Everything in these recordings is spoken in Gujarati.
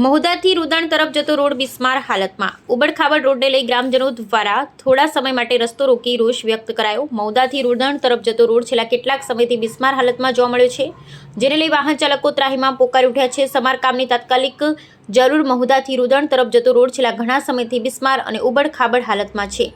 મહુદાથી રુદણ તરફ જતો રોડ બિસ્માર હાલતમાં. ઉબડખાબડ રોડને લઈ ગ્રામજનો દ્વારા થોડા સમય માટે રસ્તો રોકી રોષ વ્યક્ત કરાયો. મહુદાથી રુદણ તરફ જતો રોડ છેલ્લા કેટલાક સમયથી બિસ્માર હાલતમાં જોવા મળ્યો છે. જેને લઈ વાહન ચાલકો ત્રાહીમાં પોકારી ઉઠ્યા છે. સમારકામની તાત્કાલિક જરૂર મહુદાથી રુદણ તરફ જતો રોડ છેલ્લા ઘણા સમયથી બિસ્માર અને ઉબડખાબડ હાલતમાં છે.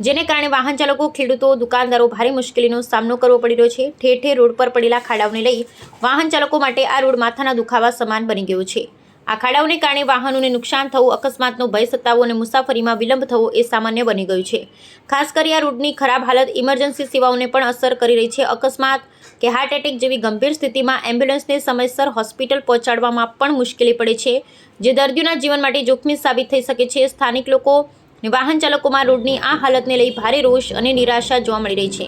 જેને કારણે વાહન ચાલકો, ખેડૂતો, દુકાનદારો ભારે મુશ્કેલીનો સામનો કરવો પડી રહ્યો છે. ઠેર ઠેર રોડ પર પડેલા ખાડાઓને લઈ વાહન ચાલકો માટે આ રોડ માથાના દુખાવા સમાન બની ગયો છે. આ ખાડાઓને કારણે વાહનોને નુકસાન થવું, અકસ્માતનો ભય સતાવો અને મુસાફરીમાં વિલંબ થવો એ સામાન્ય બની ગયું છે. ખાસ કરી આ રોડની ખરાબ હાલત ઇમરજન્સી સેવાઓને પણ અસર કરી રહી છે. અકસ્માત કે હાર્ટ એટેક જેવી ગંભીર સ્થિતિમાં એમ્બ્યુલન્સને સમયસર હોસ્પિટલ પહોંચાડવામાં પણ મુશ્કેલી પડે છે. જે દર્દીઓના જીવન માટે જોખમી સાબિત થઈ શકે છે. સ્થાનિક લોકો અને વાહન ચાલકોમાં રોડની આ હાલતને લઈ ભારે રોષ અને નિરાશા જોવા મળી રહી છે.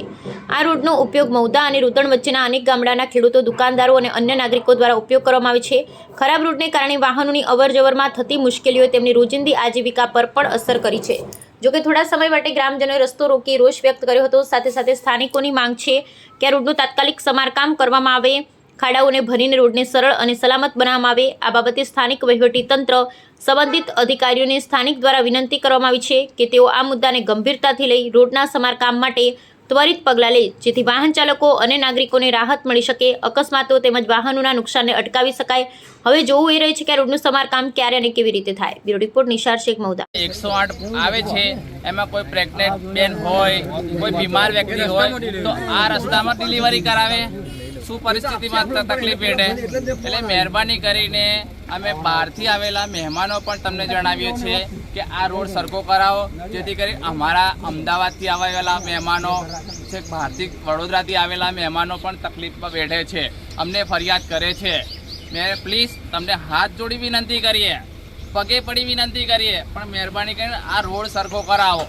આ રોડનો ઉપયોગ મૌદા અને રૂતણ વચ્ચેના અનેક ગામડાના ખેડૂતો, દુકાનદારો અને અન્ય નાગરિકો દ્વારા ઉપયોગ કરવામાં આવે છે. ખરાબ રોડને કારણે વાહનોની અવરજવરમાં થતી મુશ્કેલીઓ તેમની રોજિંદી આજીવિકા પર પણ અસર કરી છે. જોકે થોડા સમય માટે ગ્રામજનોએ રસ્તો રોકી રોષ વ્યક્ત કર્યો હતો. સાથે સાથે સ્થાનિકોની માંગ છે કે આ રોડનું તાત્કાલિક સમારકામ કરવામાં આવે. ખાડાઓને ભરીને રોડને સરળ અને સલામત બનાવવામાં આવે. આ બાબતે સ્થાનિક તંત્ર સંબંધિત અધિકારીઓને સ્થાનિક દ્વારા વિનંતી કરવામાં આવી છે કે તેઓ આ મુદ્દાને ગંભીરતાથી લઈ રોડના સમારકામ માટે ત્વરિત પગલાં લે, જેથી વાહન ચાલકો અને નાગરિકોને રાહત મળી શકે. અકસ્માતો તેમજ વાહનોના નુકસાનને અટકાવી શકાય. હવે જોવું એ રહે છે કે રોડનું સમારકામ ક્યારે અને કેવી રીતે થાય. બ્યુરો રિપોર્ટ નિશાર શેખ મૌદા એકસો આઠ આવે છે, એમાં કોઈ પ્રેગ્નેન્ટ બેન હોય, કોઈ બીમાર વ્યક્તિ હોય, તો આ રસ્તામાં ડિલિવરી કરાવે. શું પરિસ્થિતિમાં તકલીફ વેઠે એટલે મહેરબાની કરીને અમે બહારથી આવેલા મહેમાનો પણ તમને જણાવીએ છીએ કે આ રોડ સરખો કરાવો જેથી કરી અમારા અમદાવાદથી આવેલા મહેમાનો છે બહારથી વડોદરાથી આવેલા મહેમાનો પણ તકલીફમાં બેઠે છે. અમને ફરિયાદ કરે છે. મેં પ્લીઝ તમને હાથ જોડી વિનંતી કરીએ પગે પડી વિનંતી કરીએ પણ મહેરબાની કરીને આ રોડ સરખો કરાવો.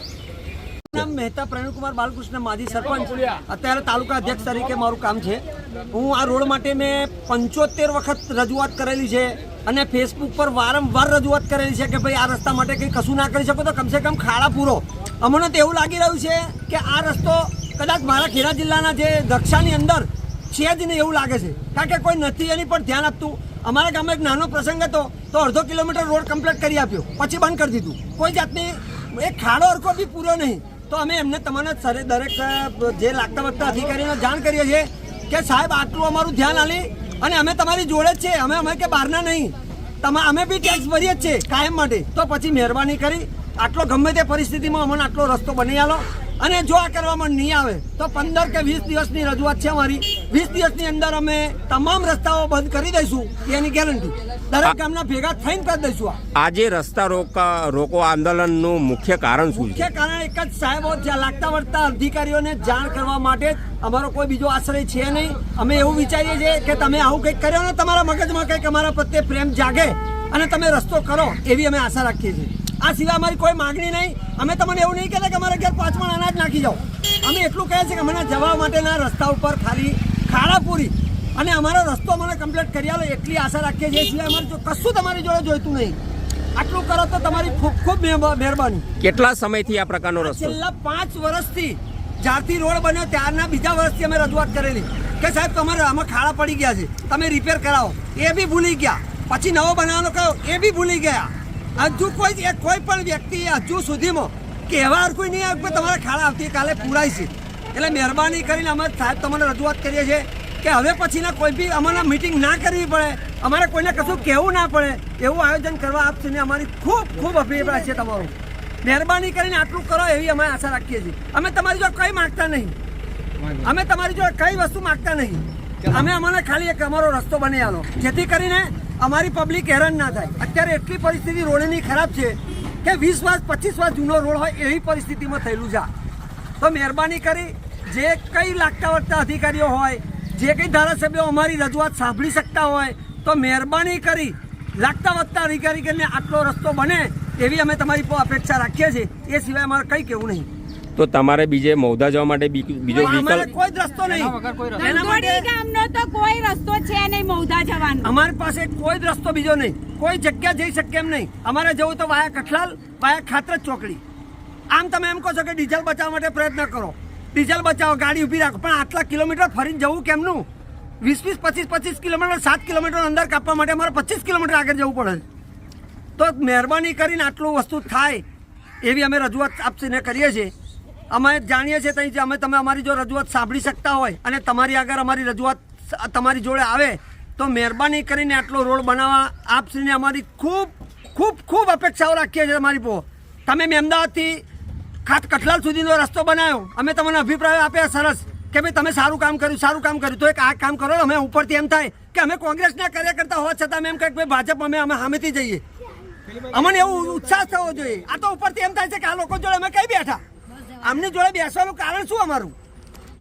નામ મહેતા પ્રવીણકુમાર બાલકૃષ્ણ માજી સરપંચ. અત્યારે તાલુકા અધ્યક્ષ તરીકે મારું કામ છે. હું આ રોડ માટે મેં પંચોતેર વખત રજૂઆત કરેલી છે અને ફેસબુક પર વારંવાર રજૂઆત કરેલી છે કે ભાઈ આ રસ્તા માટે કંઈ કશું ના કરી શકો તો કમસે કમ ખાડા પૂરો. અમને તો એવું લાગી રહ્યું છે કે આ રસ્તો કદાચ મારા ખેડા જિલ્લાના જે દક્ષાની અંદર છે જ નહીં એવું લાગે છે. કારણ કે કોઈ નથી એની પર ધ્યાન આપતું. અમારા ગામમાં એક નાનો પ્રસંગ હતો, તો અડધો કિલોમીટર રોડ કમ્પ્લીટ કરી આપ્યો, પછી બંધ કરી દીધું. કોઈ જાતની એક ખાડો અરખો બી પૂરો નહીં. તો અમે એમને તમને સરે, દરેક જે લાગતા વખતા અધિકારીને જાણ કરીએ છીએ કે સાહેબ, આટલું અમારું ધ્યાન આલી અને અમે તમારી જોડે જ છે. અમે અમે કે બહારના નહીં. તમે અમે બી ટેક્સ ભરીએ જ છે કાયમ માટે. તો પછી મહેરબાની કરી આટલો ગમે તે પરિસ્થિતિમાં અમને આટલો રસ્તો બની આલો. અને જો આ કરવામાં નહીં આવે, તો પંદર કે વીસ દિવસની રજૂઆત છે અમારી. વીસ દિવસની અંદર અમે તમામ રસ્તાઓ બંધ કરી દઈશું. એની ગેરંટી દરેક ગામના ભેગા થઈને કરી દઈશું આજે રસ્તા રોકા રોકો આંદોલનનું મુખ્ય કારણ શું છે? મુખ્ય કારણ એક જ સાહેબો જ્યાં લાગતા વળતા અધિકારીઓને જાણ કરવા માટે અમારો કોઈ બીજો આશ્રય છે નહીં. અમે એવું વિચારીએ છીએ કે તમે આવું કંઈક કર્યો ને તમારા મગજમાં કંઈક અમારા પ્રત્યે પ્રેમ જાગે અને તમે રસ્તો કરો એવી અમે આશા રાખીએ છીએ. આ સિવાય અમારી કોઈ માગણી નહીં. અમે તમને એવું નહીં કહેતા કે અમારા ઘેર પાંચ પણ અનાજ નાખી જાઓ. અમે એટલું કહે છે કે અમને જવા માટેના રસ્તા ઉપર ખાલી ખાડા પૂરી અને અમારો રસ્તો મને કમ્પ્લીટ કરી આલો એટલી આશા રાખીએ છીએ. સિવાય અમારે જો કશું તમારી જોડે જોઈતું નહીં. આટલું કરો તો તમારી ખૂબ ખૂબ મહેરબા- મહેરબાની. કેટલા સમયથી આ પ્રકારનો રસ્તો? છેલ્લા પાંચ વર્ષથી જ્યારથી રોડ બન્યો ત્યારના બીજા વર્ષથી અમે રજૂઆત કરેલી કે સાહેબ તમારે આમાં ખાડા પડી ગયા છે. તમે રિપેર કરાવો. એ બી ભૂલી ગયા. પછી નવો બનાવવાનો કયો એ બી ભૂલી ગયા. હજુ કોઈ કોઈ પણ વ્યક્તિ હજુ સુધીમાં કહેવાર કોઈ નહીં આવે તમારા ખાડા આવતીકાલે પૂરાય છે. એટલે મહેરબાની કરીને અમે સાહેબ તમને રજૂઆત કરીએ છીએ. કે હવે પછીના કોઈ બી અમારે મિટિંગ ના કરવી પડે. અમારે કોઈને કશું કહેવું ના પડે. એવું આયોજન કરવા આપશે ને અમારી ખૂબ ખૂબ અભિપ્રાય છે તમારો. મહેરબાની કરીને આટલું કરો એવી અમે આશા રાખીએ છીએ. અમે તમારી જોડે કંઈ માગતા નહીં. અમે તમારી જોડે કઈ વસ્તુ માગતા નહીં. અમે અમને ખાલી એક અમારો રસ્તો બની આલો. જેથી કરીને અમારી પબ્લિક હેરાન ના થાય. અત્યારે એટલી પરિસ્થિતિ રોડની ખરાબ છે કે વીસ વર્ષ, પચીસ વર્ષ જૂનો રોડ હોય એવી પરિસ્થિતિમાં થયેલું છે. તો મહેરબાની કરી જે કંઈ લાગતા વળતા અધિકારીઓ હોય જે કંઈ ધારાસભ્યો અમારી રજૂઆત સાંભળી શકતા હોય તો મહેરબાની કરી લાગતા વધતા અધિકારી કરીને આટલો રસ્તો બને એવી અમે તમારી અપેક્ષા રાખીએ છીએ. એ સિવાય અમારે કંઈ કેવું નહીં. તો તમારે બીજે મૌદા જવા માટે બીજો વિકલ્પ કોઈ રસ્તો નહીં. તો કોઈ રસ્તો છે નહીં મૌધા જવાનો. અમારી પાસે કોઈ જ રસ્તો બીજો નહીં. કોઈ જગ્યા જઈ શકે એમ નહીં. અમારે જવું તો વાયા કઠલાલ વાયા ખાતર ચોકડી. આમ તમે એમ કહો છો કે ડીઝલ બચાવવા માટે પ્રયત્ન કરો. ડીઝલ બચાવો, ગાડી ઊભી રાખો. પણ આટલા કિલોમીટર ફરીને જવું કેમનું? વીસ વીસ પચીસ પચીસ કિલોમીટર, સાત કિલોમીટર અંદર કાપવા માટે અમારે પચીસ કિલોમીટર આગળ જવું પડે તો મહેરબાની કરીને આટલું વસ્તુ થાય એવી અમે રજૂઆત આપને કરીએ છીએ. અમે જાણીએ છીએ ત્યાં જે અમે તમે અમારી જો રજૂઆત સાંભળી શકતા હોય અને તમારી આગળ અમારી રજૂઆત તમારી જોડે આવે, તો મહેરબાની કરીને આટલો રોડ બનાવવા આપશ્રીને અમારી ખૂબ ખૂબ ખૂબ અપેક્ષાઓ રાખીએ છીએ તમારી પો. તમે અમદાવાદથી ખાત કઠલાલ સુધીનો રસ્તો બનાવ્યો અમે તમને અભિપ્રાય આપ્યા સરસ કે ભાઈ તમે સારું કામ કર્યું, સારું કામ કર્યું. તો એક આ કામ કરો અમે ઉપરથી એમ થાય કે અમે કોંગ્રેસના કાર્યકર્તા હોવા છતાં અમે એમ કહે ભાઈ ભાજપ અમે અમે સામેથી જઈએ. અમને એવું ઉત્સાહ થવો જોઈએ. આ તો ઉપરથી એમ થાય છે કે આ લોકો જોડે અમે કઈ બેઠા? આમની જોડે બેસવાનું કારણ શું અમારું?